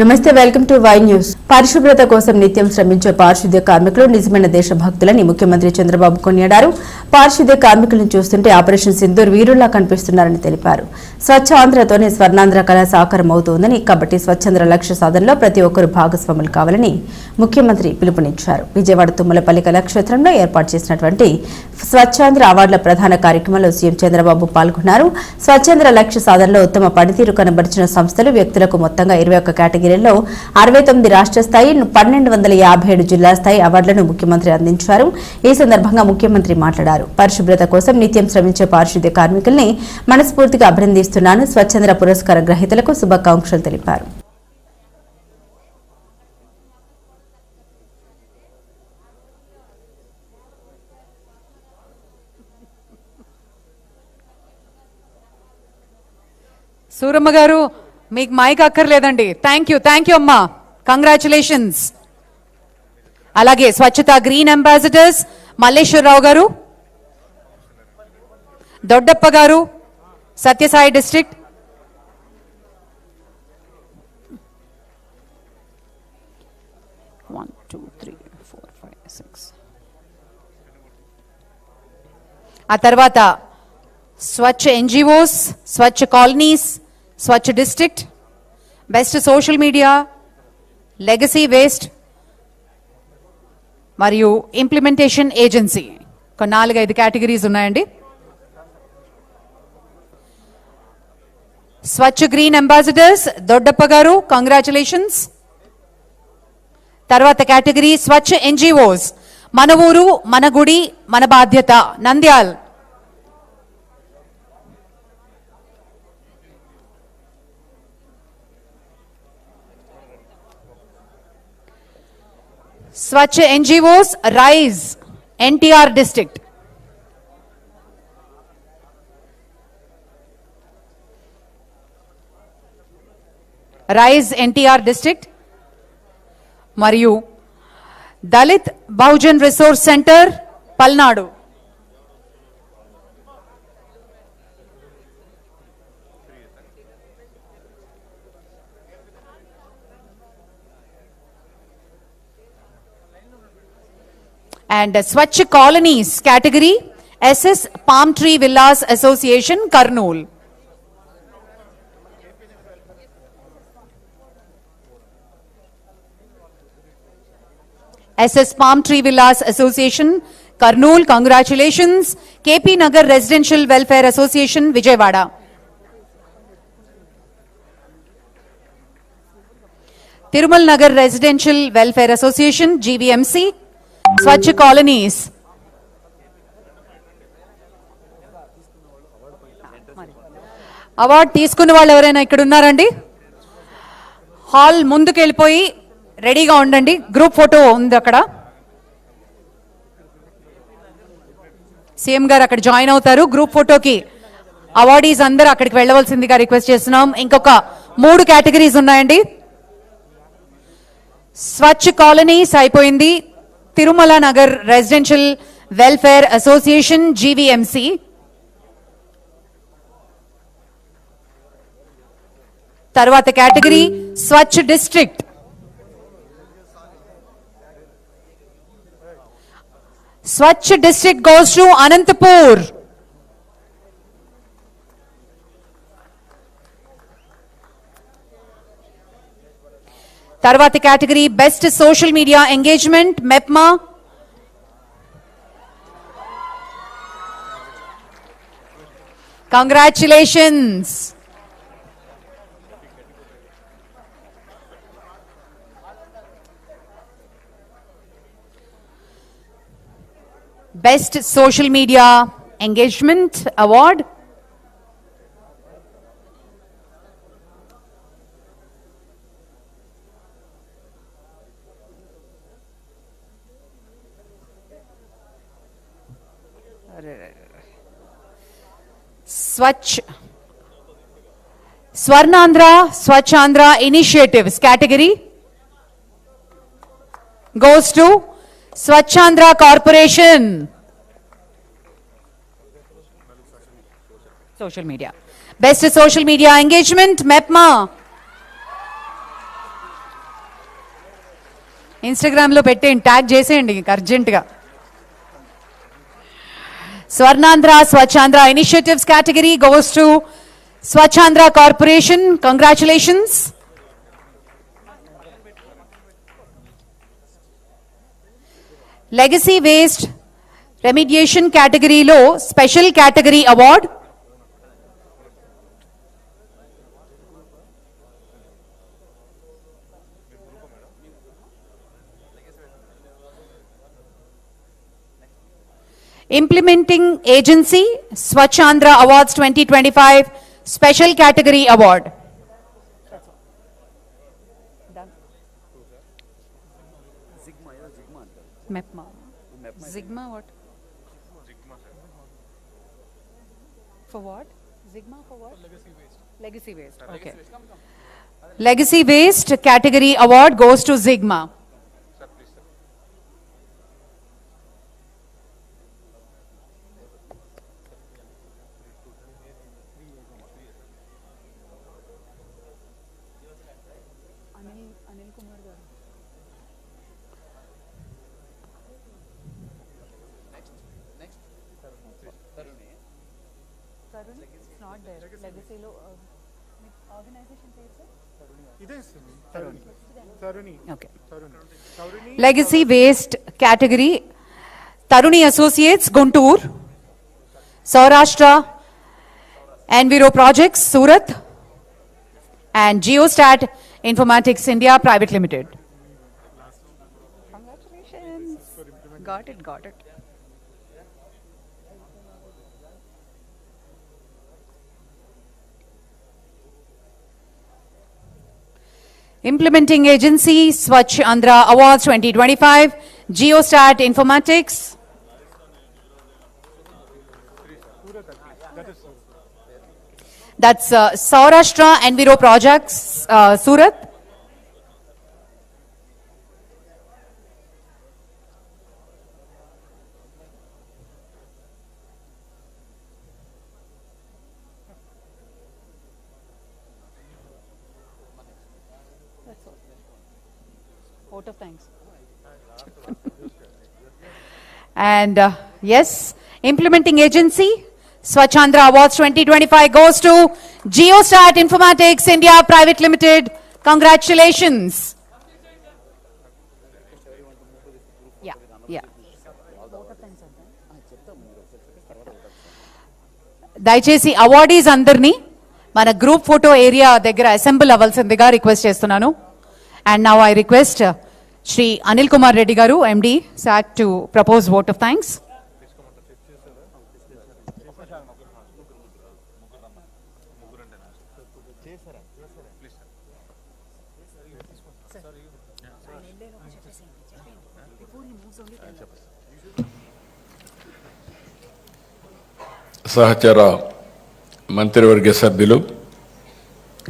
నమస్తే welcome to Y news. పరిశుభ్రత కోసం నిత్యం శ్రమించే పారిశుద్ధ్య కార్మికులు నిజమైన దేశభక్తులని ముఖ్యమంత్రి చంద్రబాబు కొనియాడారు. పారిశుద్ధ్య కార్మికులను చూస్తుంటే ఆపరేషన్ సింధూర్ వీరుల్లా కనిపిస్తున్నారని తెలిపారు. స్వచ్ఛ ఆంధ్రతోనే స్వర్ణాంధ్ర కళ సాకారం అవుతోందని కాబట్టి స్వచ్ఛంద్ర లక్ష్య సాధనలో ప్రతి ఒక్కరూ భాగస్వాములు కావాలని ముఖ్యమంత్రి పిలుపునిచ్చారు. విజయవాడ తుమ్మలపల్లి కళాక్షేత్రంలో ఏర్పాటు చేసినటువంటి స్వచ్ఛాంధ్ర అవార్డుల ప్రధాన కార్యక్రమంలో సీఎం చంద్రబాబు పాల్గొన్నారు. స్వచ్ఛంద్ర లక్ష్య సాధనలో ఉత్తమ పనితీరు కనబరిచిన సంస్థలు వ్యక్తులకు మొత్తంగా ఇరవై ఒక్క కేటగిరీల్లో అరవై తొమ్మిది రాష్ట్ర స్థాయి పన్నెండు వందల యాభై ఏడు జిల్లా స్థాయి అవార్డులను ముఖ్యమంత్రి అందించారు. ఈ సందర్భంగా ముఖ్యమంత్రి మాట్లాడారు. పరిశుభ్రత కోసం నిత్యం శ్రమించే పారిశుద్ధ్య కార్మికుల్ని మనస్ఫూర్తిగా అభినందిస్తున్నాను. స్వచ్ఛంద పురస్కార గ్రహీతలకు శుభాకాంక్షలు తెలిపారు. సూరమ్మ గారు మీకు మైక్ అక్కర్లేదండి. థ్యాంక్ యూ థ్యాంక్ యూ అమ్మా. కంగ్రాచులేషన్స్ అలాగే స్వచ్ఛత గ్రీన్ అంబాసిడర్స్ మల్లేశ్వరరావు గారు దొడ్డప్ప గారు Sathyasai district. One two three four five six ఆ తర్వాత Swachh NGOs Swachh colonies Swachh district best social media legacy waste మరియు ఇంప్లిమెంటేషన్ ఏజెన్సీ. ఒక నాలుగైదు కేటగిరీస్ ఉన్నాయండి. స్వచ్ఛ గ్రీన్ అంబాసిడర్స్ దొడ్డప్ప గారు కంగ్రాచులేషన్స్. తర్వాత కేటగిరీ స్వచ్ఛ ఎన్జిఓస్. మన ఊరు మన గుడి మన బాధ్యత. Nandyal. Swachh NGOs rise NTR district rise NTR district మరియు Dalit Bahujan resource center Palnadu and Swachh Colonies category, SS Palm Tree Villas Association, Karnool. SS Palm Tree Villas Association, Karnool, congratulations. KP Nagar Residential Welfare Association, Vijayawada. Tirumal Nagar Residential Welfare Association, GVMC, Swachh colonies. Award తీసుకున్న వాళ్ళు ఎవరైనా ఇక్కడ ఉన్నారండి? Hall ముందుకు వెళ్ళిపోయి రెడీగా ఉండండి. Group photo ఉంది అక్కడ. సీఎం గారు అక్కడ జాయిన్ అవుతారు. గ్రూప్ ఫోటోకి అవార్డీస్ అందరూ అక్కడికి వెళ్ళవలసిందిగా రిక్వెస్ట్ చేస్తున్నాం. ఇంకొక మూడు కేటగిరీస్ ఉన్నాయండి. స్వచ్ఛ కాలనీస్ అయిపోయింది. Tirumala Nagar residential welfare association GVMC తర్వాత category Swachh district. Swachh district goes to Anantapur. తర్వాత category best social media engagement MEPMA. Congratulations best social media engagement award Swachh. Swarnandhra Swachhandhra initiatives category goes to Swachhandhra corporation. Social media. Best social media engagement MEPMA. ఇన్స్టాగ్రామ్లో పెట్టేయండి tag చేసేయండి అర్జెంట్గా గా Swarnandhra Swachhandhra initiatives category goes to Swachhandhra corporation congratulations legacy waste remediation కేటగిరీలో special category award Implementing Agency Swachandra Awards 2025 Special Category Award. MEPMA. Sigma what? For what? Sigma for what? Legacy waste. Legacy waste, okay. Legacy waste category award goes to Sigma. seven. It's not there. Legacy Lo. Okay. Legacy waste category Taruni Associates, Guntur, Saurashtra, Enviro Projects, Surat, and Geostat Informatics India Private Limited. Congratulations. Got it, got it. Implementing Agency Swachh Andhra Awards 2025, Geostat Informatics, that's uh, Saurashtra Enviro Projects, uh, Surat. And uh, yes, implementing agency, Swachandra Awards 2025 goes to Geostat Informatics India Private Limited. Congratulations. Yeah, yeah. దయచేసి awardees అందరినీ మన group photo area దగ్గర assemble అవ్వాల్సిందిగా request చేస్తున్నాను and now I request Shri Anil Kumar Reddy గారు MD short to propose vote of thanks సహచర మంత్రివర్గ సభ్యులు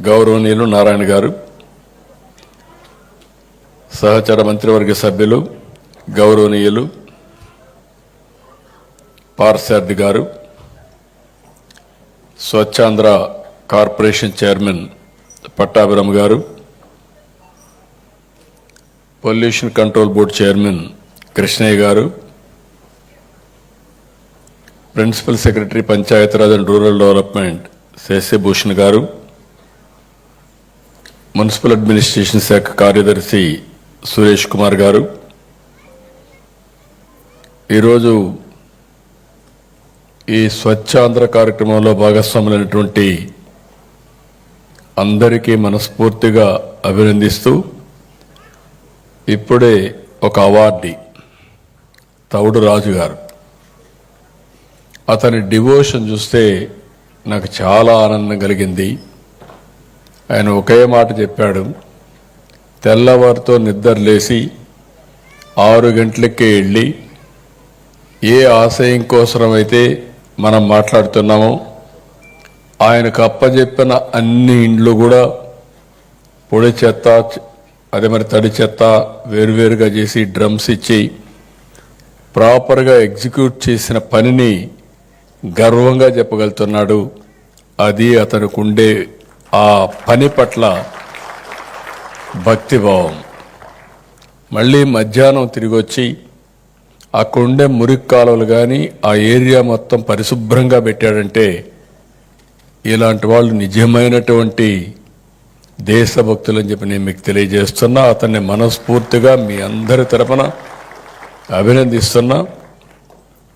గౌరవనీయులు నారాయణ గారు సహచర మంత్రివర్గ సభ్యులు గౌరవనీయులు పార్సార్థి గారు స్వచ్ఛాంధ్ర కార్పొరేషన్ చైర్మన్ పట్టాభిరామ్ గారు pollution control board chairman Krishnaiah గారు principal secretary Panchayati Raj and rural development Shashibhushan గారు మున్సిపల్ అడ్మినిస్ట్రేషన్ శాఖ కార్యదర్శి సురేష్ కుమార్ గారు. ఈరోజు ఈ స్వచ్ఛాంధ్ర కార్యక్రమంలో భాగస్వాములైనటువంటి అందరికీ మనస్ఫూర్తిగా అభినందిస్తూ ఇప్పుడే ఒక అవార్డి తౌడు రాజు గారు. అతని డివోషన్ చూస్తే నాకు చాలా ఆనందం కలిగింది. ఆయన ఒకే మాట చెప్పాడు. తెల్లవారితో నిద్ర లేచి ఆరు గంటలకే వెళ్ళి ఏ ఆశయం కోసమైతే మనం మాట్లాడుతున్నామో ఆయనకు అప్పచెప్పిన అన్ని ఇండ్లు కూడా పొడి చెత్త అదే మరి తడి చెత్త వేరువేరుగా చేసి డ్రమ్స్ ఇచ్చి ప్రాపర్గా ఎగ్జిక్యూట్ చేసిన పనిని గర్వంగా చెప్పగలుగుతున్నాడు. అది అతనికి ఉండే ఆ పని పట్ల భక్తిభావం. మళ్ళీ మధ్యాహ్నం తిరిగి వచ్చి అక్కడుండే మురికి కాలువలు కానీ ఆ ఏరియా మొత్తం పరిశుభ్రంగా పెట్టాడంటే ఇలాంటి వాళ్ళు నిజమైనటువంటి దేశభక్తులు అని చెప్పి నేను మీకు తెలియజేస్తున్నా. అతన్ని మనస్ఫూర్తిగా మీ అందరి తరపున అభినందిస్తున్నా.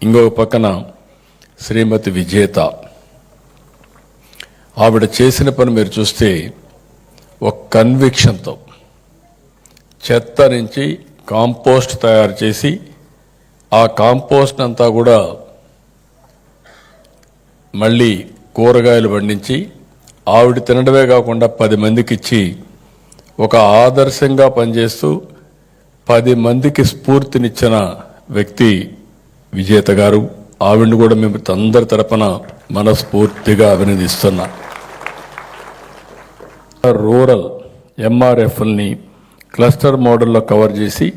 ఇంకొక పక్కన శ్రీమతి విజేత. ఆవిడ చేసిన పని మీరు చూస్తే ఒక కన్విక్షన్తో చెత్త నుంచి కాంపోస్ట్ తయారు చేసి ఆ కాంపోస్ట్ అంతా కూడా మళ్ళీ కూరగాయలు పండించి ఆవిడ తినడమే కాకుండా పది మందికి ఇచ్చి ఒక ఆదర్శంగా పనిచేస్తూ పది మందికి స్ఫూర్తినిచ్చిన వ్యక్తి విజేత గారు. ఆవిడని కూడా మేము అందరి తరపున మనస్ఫూర్తిగా అభినందిస్తున్నాం. రూరల్ ఎంఆర్ఎఫ్ఎల్ని క్లస్టర్ మోడల్లో కవర్ చేసి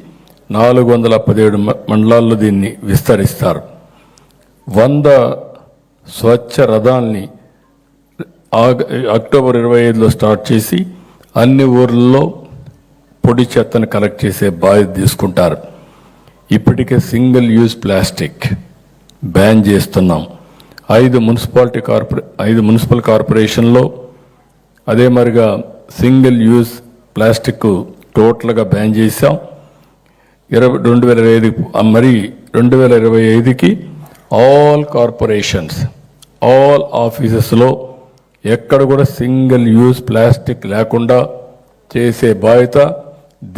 నాలుగు వందల పదిహేడు మ- మండలాల్లో దీన్ని విస్తరిస్తారు. వంద స్వచ్ఛ రథాల్ని అక్టోబర్ ఇరవై ఐదులో స్టార్ట్ చేసి అన్ని ఊర్లలో పొడి చెత్తను కలెక్ట్ చేసే బాధ్యత తీసుకుంటారు. ఇప్పటికే సింగిల్ యూజ్ ప్లాస్టిక్ బ్యాన్ చేస్తున్నాం. ఐదు మున్సిపాలిటీ కార్పొరే ఐదు మున్సిపల్ కార్పొరేషన్లో అదే మరిగా సింగిల్ యూజ్ ప్లాస్టిక్ టోటల్గా బ్యాన్ చేశాం. ఇరవై రెండు వేల ఇరవై ఐదు మరి రెండు వేల ఇరవై ఐదుకి ఆల్ కార్పొరేషన్స్ ఆల్ ఆఫీసెస్లో ఎక్కడ కూడా సింగిల్ యూజ్ ప్లాస్టిక్ లేకుండా చేసే బాధ్యత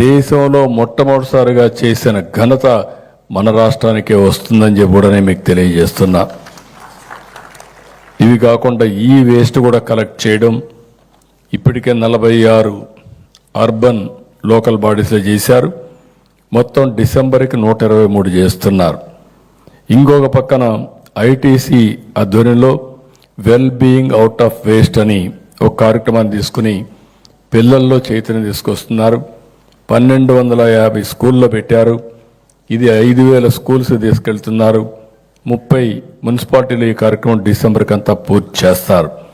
దేశంలో మొట్టమొదటిసారిగా చేసిన ఘనత మన రాష్ట్రానికే వస్తుందని చెప్పి కూడా నేను మీకు తెలియజేస్తున్నా. ఇవి కాకుండా ఈ వేస్ట్ కూడా కలెక్ట్ చేయడం ఇప్పటికే నలభై ఆరు అర్బన్ లోకల్ బాడీస్లో చేశారు. మొత్తం డిసెంబర్కి నూట ఇరవై మూడు చేస్తున్నారు. ఇంకొక పక్కన ఐటీసీ ఆధ్వర్యంలో well being out of waste అని ఒక కార్యక్రమాన్ని తీసుకుని పిల్లల్లో చైతన్యం తీసుకొస్తున్నారు. పన్నెండు వందల యాభై స్కూల్లో పెట్టారు. ఇది ఐదు వేల స్కూల్స్ తీసుకెళ్తున్నారు. ముప్పై మున్సిపాలిటీలు ఈ కార్యక్రమం డిసెంబర్కి అంతా పూర్తి చేస్తారు.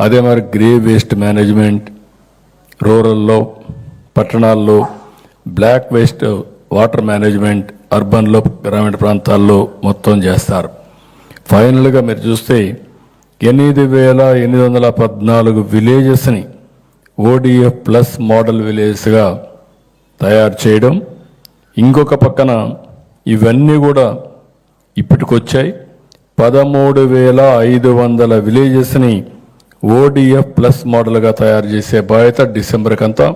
అదే మరి గ్రే వేస్ట్ మేనేజ్మెంట్ రూరల్లో పట్టణాల్లో బ్లాక్ వేస్ట్ వాటర్ మేనేజ్మెంట్ అర్బన్లో గ్రామీణ ప్రాంతాల్లో మొత్తం చేస్తారు. ఫైనల్గా మీరు చూస్తే ఎనిమిది వేల ఎనిమిది వందల పద్నాలుగు విలేజెస్ని ఓడిఎఫ్ ప్లస్ మోడల్ విలేజెస్గా తయారు చేయడం. ఇంకొక పక్కన ఇవన్నీ కూడా ఇప్పటికొచ్చాయి. పదమూడు వేల ఐదు వందల విలేజెస్ని ఓడిఎఫ్ ప్లస్ మోడల్గా తయారు చేసే బాధ్యత డిసెంబర్కంతా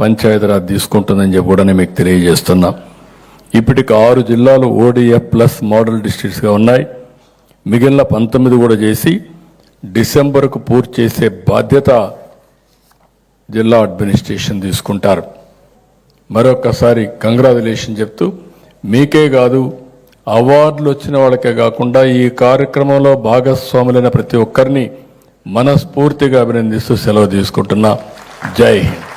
పంచాయతీరాజ్ తీసుకుంటుందని చెప్పి కూడా నేను మీకు తెలియజేస్తున్నా. ఇప్పటికి ఆరు జిల్లాలు ఓడిఎఫ్ ప్లస్ మోడల్ డిస్ట్రిక్ట్స్గా ఉన్నాయి. మిగిలిన పంతొమ్మిది కూడా చేసి డిసెంబర్కు పూర్తి చేసే బాధ్యత జిల్లా అడ్మినిస్ట్రేషన్ తీసుకుంటారు. మరొకసారి కంగ్రాచులేషన్ చెప్తూ మీకే కాదు అవార్డులు వచ్చిన వాళ్ళకే కాకుండా ఈ కార్యక్రమంలో భాగస్వాములైన ప్రతి ఒక్కరిని మనస్ఫూర్తిగా అభినందిస్తూ సెలవు తీసుకుంటున్నా. జై హింద్.